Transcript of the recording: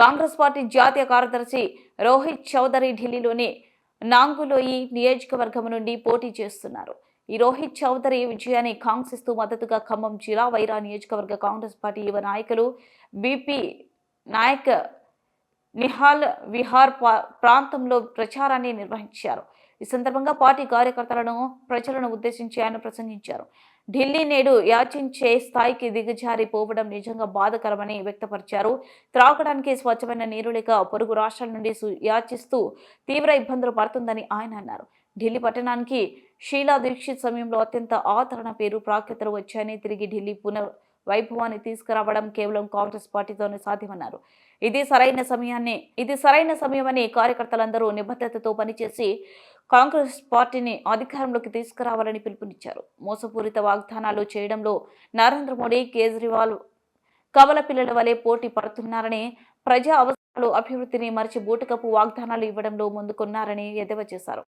Congress party జాతీయ కార్యదర్శి రోహిత్ చౌదరి ఢిల్లీలోని నాంగులోయి నియోజకవర్గం నుండి పోటీ చేస్తున్నారు. ఈ రోహిత్ చౌదరి విజయాన్ని కాంక్షిస్తూ మద్దతుగా ఖమ్మం జిల్లా వైరా నియోజకవర్గ కాంగ్రెస్ పార్టీ యువ నాయకులు బీపీ నాయక్ నిహాల్ విహార్ ప్రాంతంలో ప్రచారాన్ని నిర్వహించారు. ఈ సందర్భంగా పార్టీ కార్యకర్తలను ప్రజలను ఉద్దేశించి ఆయన ప్రసంగించారు. ఢిల్లీ నేడు యాచించే స్థాయికి దిగజారిపోవడం నిజంగా బాధకరమని వ్యక్తపరిచారు. త్రాగడానికి స్వచ్ఛమైన నీరు లేక పొరుగు రాష్ట్రాల నుండి సు- యాచిస్తూ తీవ్ర ఇబ్బందులు పడుతుందని ఆయన అన్నారు. ఢిల్లీ పట్టణానికి షీలా దీక్షిత్ సమయంలో అత్యంత ఆదరణ పేరు ప్రాఖ్యతలు వచ్చాయని తిరిగి ఢిల్లీ పునర్ వైభవాన్ని తీసుకురావడం కేవలం కాంగ్రెస్ పార్టీతోనే సాధ్యమన్నారు. ఇది సరైన సమయాన్ని ఇది సరైన సమయమని కార్యకర్తలందరూ నిబద్ధతతో పనిచేసి కాంగ్రెస్ పార్టీని అధికారంలోకి తీసుకురావాలని పిలుపునిచ్చారు. మోసపూరిత వాగ్దానాలు చేయడంలో నరేంద్ర మోడీ కేజ్రీవాల్ కవల పిల్లల వలె పోటీ పడుతున్నారని ప్రజా అవసరాలు అభివృద్ధిని మరిచి బూటకపు వాగ్దానాలు ఇవ్వడంలో ముందుకున్నారని ఎద్దేవా చేశారు.